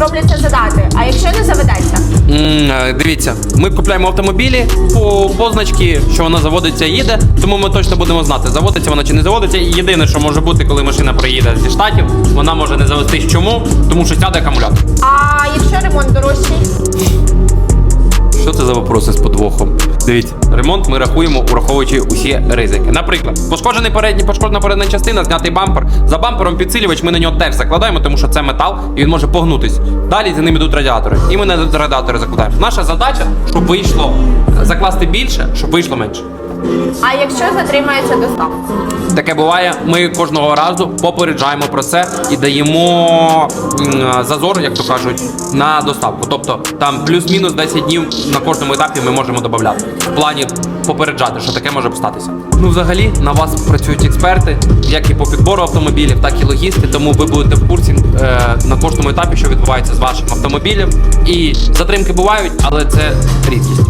робляться задати. А якщо не заведеться? М, е, Дивіться, ми купляємо автомобілі по позначці, що вона заводиться і їде, тому ми точно будемо знати, заводиться вона чи не заводиться. І єдине, що може бути, коли машина приїде зі штатів, вона може не завестись. Чому? Тому що сяде акумулятор. А Що це за вопроси з подвохом? Дивіться, ремонт ми рахуємо, ураховуючи усі ризики. Наприклад, пошкоджений передній, пошкоджена передня частина, знятий бампер. За бампером підсилювач ми на нього теж закладаємо, тому що це метал і він може погнутись. Далі за ним йдуть радіатори. І ми на радіатори закладаємо. Наша задача, щоб вийшло закласти більше, щоб вийшло менше. А якщо затримається доставка? Таке буває. Ми кожного разу попереджаємо про це і даємо м, зазор, як то кажуть, на доставку. Тобто там плюс-мінус 10 днів на кожному етапі ми можемо додати. В плані попереджати, що таке може статися. Ну, взагалі, на вас працюють експерти, як і по підбору автомобілів, так і логісти. Тому ви будете в курсі е, на кожному етапі, що відбувається з вашим автомобілем. І затримки бувають, але це рідкість.